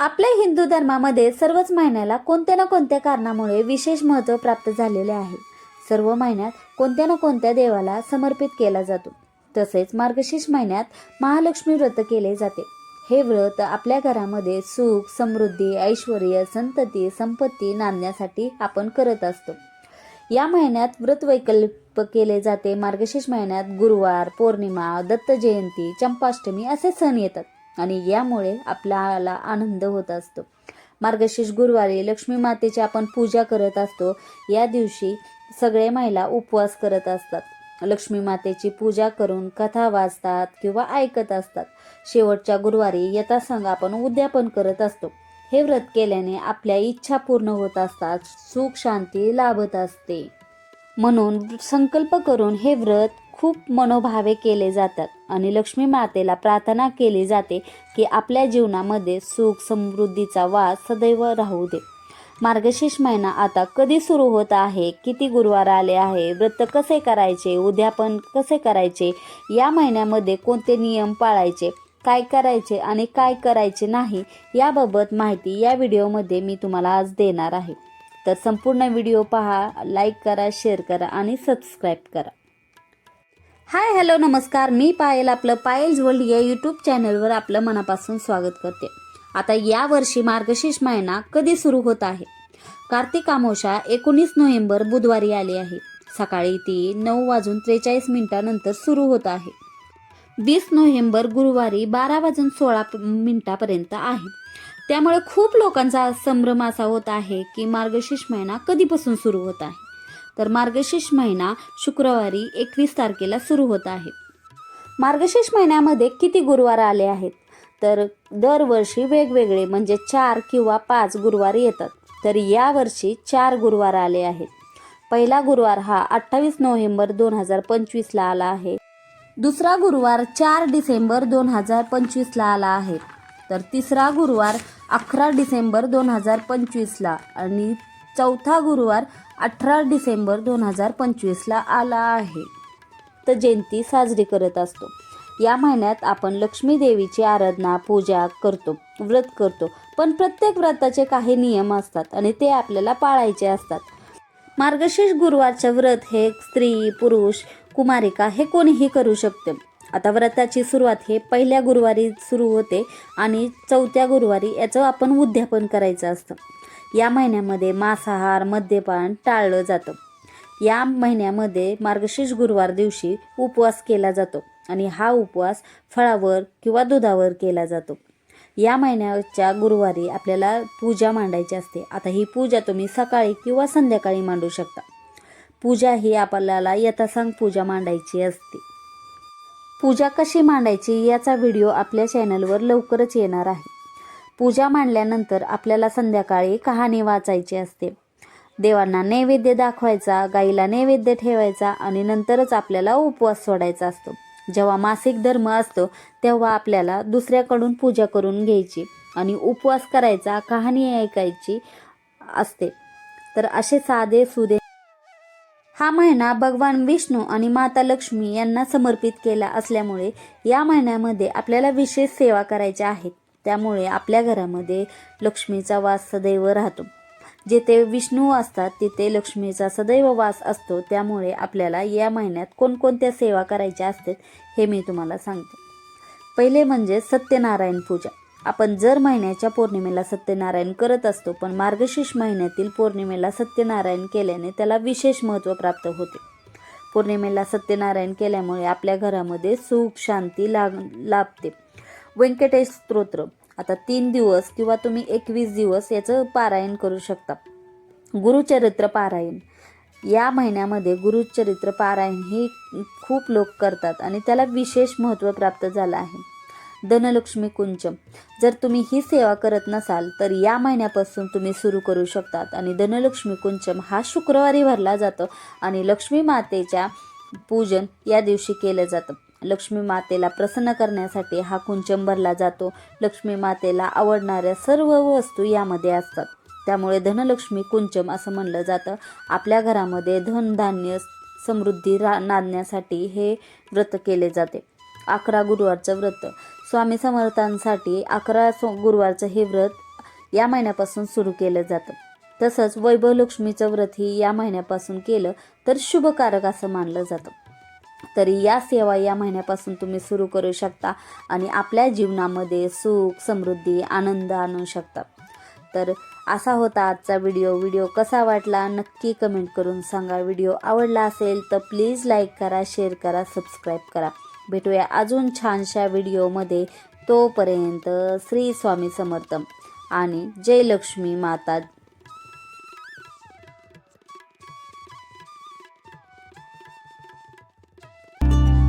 आपल्या हिंदू धर्मामध्ये सर्वच महिन्याला कोणत्या ना कोणत्या कारणामुळे विशेष महत्त्व प्राप्त झालेले आहे. सर्व महिन्यात कोणत्या ना कोणत्या देवाला समर्पित केला जातो. तसेच मार्गशीर्ष महिन्यात महालक्ष्मी व्रत केले जाते. हे व्रत आपल्या घरामध्ये सुख समृद्धी ऐश्वर संतती संपत्ती नांदण्यासाठी आपण करत असतो. या महिन्यात व्रत वैकल्प केले जाते. मार्गशीर्ष महिन्यात गुरुवार पौर्णिमा दत्त जयंती चंपाष्टमी असे सण येतात. आणि यामुळे आपल्याला आनंद होत असतो. मार्गशीर्ष गुरुवारी लक्ष्मी मातेची आपण पूजा करत असतो. या दिवशी सगळे महिला उपवास करत असतात. लक्ष्मी मातेची पूजा करून कथा वाचतात किंवा ऐकत असतात. शेवटच्या गुरुवारी यथासंग आपण उद्यापन करत असतो. हे व्रत केल्याने आपल्या इच्छा पूर्ण होत असतात. सुख शांती लाभत असते. म्हणून संकल्प करून हे व्रत खूप मनोभावे केले जातात आणि लक्ष्मी मातेला प्रार्थना केली जाते की आपल्या जीवनामध्ये सुख समृद्धीचा वास सदैव राहू दे. मार्गशीर्ष महिना आता कधी सुरू होत आहे? किती गुरुवार आले आहे? व्रत कसे करायचे? उद्यापन कसे करायचे? या महिन्यामध्ये कोणते नियम पाळायचे? काय करायचे आणि काय करायचे नाही? याबाबत माहिती या व्हिडिओमध्ये मी तुम्हाला आज देणार आहे. तर संपूर्ण व्हिडिओ पहा लाईक करा शेअर करा आणि सबस्क्राईब करा. हाय हॅलो नमस्कार. मी पायल आपलं पायल्स वर्ल्ड या यूट्यूब चॅनलवर आपलं मनापासून स्वागत करते. आता या वर्षी मार्गशीर्ष महिना कधी सुरू होत आहे? कार्तिक अमावस्या एकोणीस नोव्हेंबर बुधवारी आली आहे. सकाळी ती नऊ वाजून त्रेचाळीस मिनिटानंतर सुरू होत आहे. वीस नोव्हेंबर गुरुवारी बारा वाजून सोळा मिनिटापर्यंत आहे. त्यामुळे खूप लोकांचा संभ्रम असा होत आहे की मार्गशीर्ष महिना कधीपासून सुरू होत आहे? तर मार्गशीर्ष महिना शुक्रवारी एकवीस तारखेला सुरू होत आहे. मार्गशीर्ष महिन्यामध्ये किती गुरुवार आले आहेत? तर दरवर्षी वेगवेगळे म्हणजे चार किंवा पाच गुरुवार येतात. तर यावर्षी चार गुरुवार आले आहेत. पहिला गुरुवार हा अठ्ठावीस नोव्हेंबर दोन हजार पंचवीसला आला आहे. दुसरा गुरुवार चार डिसेंबर दोन हजार पंचवीसला आला आहे. तर तिसरा गुरुवार अकरा डिसेंबर दोन हजार पंचवीसला आणि चौथा गुरुवार अठरा डिसेंबर दोन हजार पंचवीसला आला आहे. तर जयंती साजरी करत असतो. या महिन्यात आपण लक्ष्मी देवीची आराधना पूजा करतो व्रत करतो. पण प्रत्येक व्रताचे काही नियम असतात आणि ते आपल्याला पाळायचे असतात. मार्गशीर्ष गुरुवारचे व्रत हे स्त्री पुरुष कुमारिका हे कोणीही करू शकते. आता व्रताची सुरुवात हे पहिल्या गुरुवारी सुरू होते आणि चौथ्या गुरुवारी याचं आपण उद्यापन करायचं असतं. या महिन्यामध्ये मांसाहार मद्यपान टाळलं जातं. या महिन्यामध्ये मार्गशीर्ष गुरुवार दिवशी उपवास केला जातो आणि हा उपवास फळावर किंवा दुधावर केला जातो. या महिन्याच्या गुरुवारी आपल्याला पूजा मांडायची असते. आता ही पूजा तुम्ही सकाळी किंवा संध्याकाळी मांडू शकता. पूजा ही आपल्याला यथासांग पूजा मांडायची असते. पूजा कशी मांडायची याचा व्हिडिओ आपल्या चॅनलवर लवकरच येणार आहे. पूजा मांडल्यानंतर आपल्याला संध्याकाळी कहाणी वाचायची असते. देवांना नैवेद्य दाखवायचा गाईला नैवेद्य ठेवायचा आणि नंतरच आपल्याला उपवास सोडायचा असतो. जेव्हा मासिक धर्म असतो तेव्हा आपल्याला दुसऱ्याकडून पूजा करून घ्यायची आणि उपवास करायचा कहाणी ऐकायची असते. तर असे साधे सुदे हा महिना भगवान विष्णू आणि माता लक्ष्मी यांना समर्पित केला असल्यामुळे या महिन्यामध्ये आपल्याला विशेष सेवा करायच्या आहेत. त्यामुळे आपल्या घरामध्ये लक्ष्मीचा वास सदैव राहतो. जेथे विष्णू असतात तिथे लक्ष्मीचा सदैव वास असतो. त्यामुळे आपल्याला या महिन्यात कोणकोणत्या सेवा करायच्या असतात हे मी तुम्हाला सांगते. पहिले म्हणजे सत्यनारायण पूजा. आपण जर महिन्याच्या पौर्णिमेला सत्यनारायण करत असतो पण मार्गशीर्ष महिन्यातील पौर्णिमेला सत्यनारायण केल्याने त्याला विशेष महत्त्व प्राप्त होते. पौर्णिमेला सत्यनारायण केल्यामुळे आपल्या घरामध्ये सुख शांती लाग लाभते. व्यंकटेश स्तोत्र. आता तीन दिवस किंवा तुम्ही एकवीस दिवस याचं पारायण करू शकता. गुरुचरित्र पारायण. या महिन्यामध्ये गुरुचरित्र पारायण हे खूप लोक करतात आणि त्याला विशेष महत्त्व प्राप्त झालं आहे. धनलक्ष्मी कुंचम जर तुम्ही ही सेवा करत नसाल तर या महिन्यापासून तुम्ही सुरू करू शकतात आणि धनलक्ष्मी कुंचम हा शुक्रवारी भरला जातो आणि लक्ष्मी मातेच्या पूजन या दिवशी केलं जातं. लक्ष्मी मातेला प्रसन्न करण्यासाठी हा कुंचम भरला जातो. लक्ष्मी मातेला आवडणाऱ्या सर्व वस्तू यामध्ये असतात. त्यामुळे धनलक्ष्मी कुंचम असं म्हणलं जातं. आपल्या घरामध्ये धनधान्य समृद्धी रा नांदण्यासाठी हे व्रत केले जाते. अकरा गुरुवारचं व्रत. स्वामी समर्थांसाठी अकरा सो गुरुवारचं हे व्रत या महिन्यापासून सुरू केलं जातं. तसंच वैभवलक्ष्मीचं व्रतही या महिन्यापासून केलं तर शुभकारक असं मानलं जातं. तरी या सेवा या महिन्यापासून तुम्ही सुरू करू शकता आणि आपल्या जीवनामध्ये सुख समृद्धी आनंद आणू शकता. तर असा होता आजचा व्हिडिओ. व्हिडिओ कसा वाटला नक्की कमेंट करून सांगा. व्हिडिओ आवडला असेल तर प्लीज लाईक करा शेअर करा सबस्क्राईब करा. भेटूया अजून छानशा व्हिडिओमध्ये. तोपर्यंत श्री स्वामी समर्थ. आणि जय लक्ष्मी माता.